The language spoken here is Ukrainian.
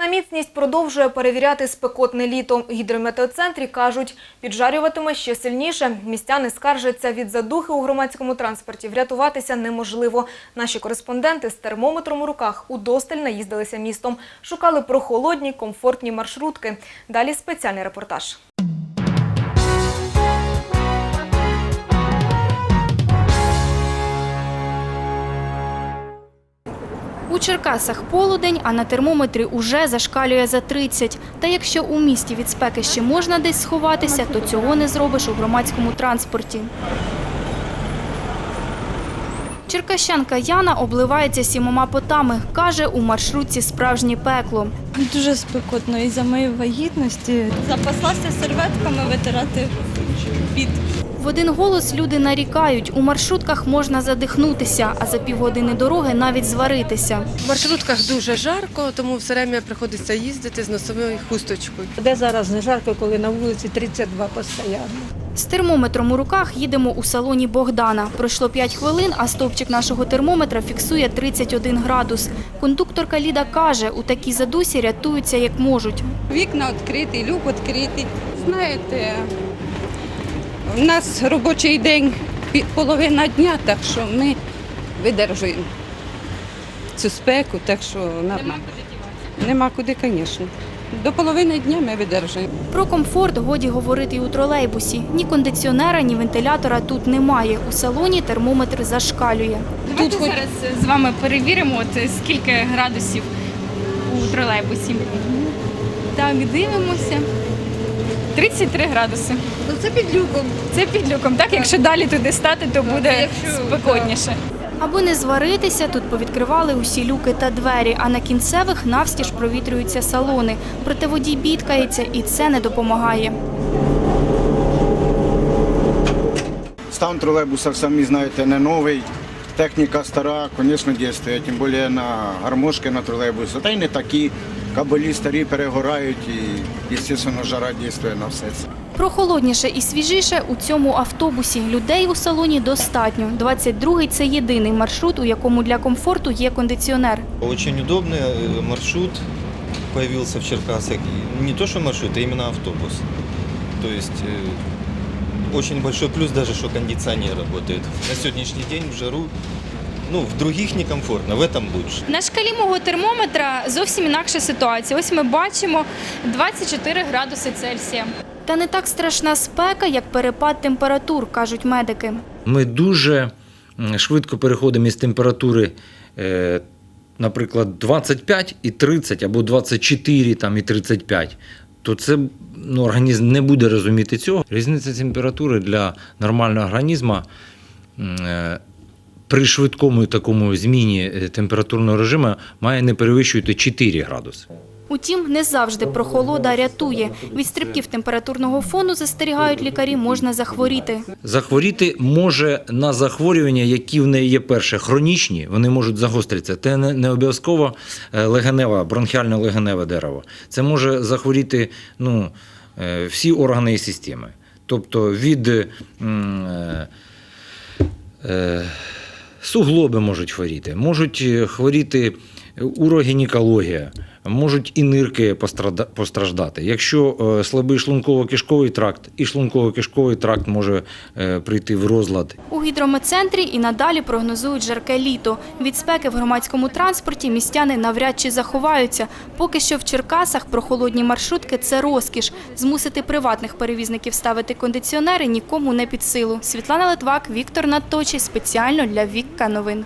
На міцність продовжує перевіряти спекотне літо. У гідрометеоцентрі кажуть, піджарюватиме ще сильніше. Містяни скаржаться від задухи у громадському транспорті. Врятуватися неможливо. Наші кореспонденти з термометром у руках удосталь наїздилися містом. Шукали прохолодні, комфортні маршрутки. Далі спеціальний репортаж. У Черкасах полудень, а на термометрі уже зашкалює за 30. Та якщо у місті від спеки ще можна десь сховатися, то цього не зробиш у громадському транспорті. Черкащанка Яна обливається сімома потами. Каже, у маршрутці справжнє пекло. Дуже спекотно і за моєї вагітності. Запаслася серветками витирати під. В один голос люди нарікають, у маршрутках можна задихнутися, а за півгодини дороги навіть зваритися. В маршрутках дуже жарко, тому все время приходиться їздити з носовою хусточкою. Де зараз не жарко, коли на вулиці 32 постійно. З термометром у руках їдемо у салоні Богдана. Пройшло 5 хвилин, а стовпчик нашого термометра фіксує 31 градус. Кондукторка Ліда каже, у такій задусі рятуються як можуть. Вікна відкриті, люк відкритий. Знаєте, у нас робочий день половина дня, так що ми видержуємо цю спеку, так що нема куди Нема куди, звісно. До половини дня ми видержуємо. Про комфорт годі говорити і у тролейбусі. Ні кондиціонера, ні вентилятора тут немає. У салоні термометр зашкалює. Тут зараз з вами перевіримо, от скільки градусів у тролейбусі. Так, дивимося. 33 градуси. Ну це під люком. Це під люком. Так, якщо далі туди стати, то буде якщо- спекотніше. Аби не зваритися, тут повідкривали усі люки та двері, а на кінцевих навстіж провітрюються салони. Проте водій бідкається, і це не допомагає. Стан тролейбуса, самі знаєте, не новий. Техніка стара, звісно, дійствує, тим більше на гармошки на тролейбусі. Та й не такі. Кабелі старі перегорають і, звісно, жара дійствує на все це. Прохолодніше і свіжіше у цьому автобусі. Людей у салоні достатньо. 22-й – це єдиний маршрут, у якому для комфорту є кондиціонер. Очень удобный э, маршрут появился в Черкасах. И Не то, что маршрут, а именно автобус. То есть э, очень большой плюс даже, что кондиционер работает. На сегодняшний день в жару, ну, в других некомфортно, в этом лучше. На шкалі мого термометра зовсім інакша ситуація. Ось ми бачимо 24 градуси Цельсія. Та не так страшна спека, як перепад температур, кажуть медики. Ми дуже швидко переходимо із температури, е, наприклад, 25 і 30 або 24 там, і 35. То це ну, організм не буде розуміти цього. Різниця температури для нормального організму е, при швидкому такому зміні е, температурного режиму має не перевищувати 4 градуси. Утім, не завжди прохолода рятує. Від стрибків температурного фону, застерігають лікарі, можна захворіти. Захворіти може на захворювання, які в неї є перше, хронічні, вони можуть загостритися. Це не, обов'язково е, легенева, бронхіально-легеневе дерево. Це може захворіти ну, е, всі органи і системи. Тобто від е, е, суглоби можуть хворіти, можуть е, хворіти урогінекологія, можуть і нирки постраждати. Якщо е, слабий шлунково-кишковий тракт, і шлунково-кишковий тракт може е, прийти в розлад. У гідрометцентрі і надалі прогнозують жарке літо. Від спеки в громадському транспорті містяни навряд чи заховаються. Поки що в Черкасах прохолодні маршрутки – це розкіш. Змусити приватних перевізників ставити кондиціонери нікому не під силу. Світлана Литвак, Віктор Надточий. Спеціально для Вікка новин.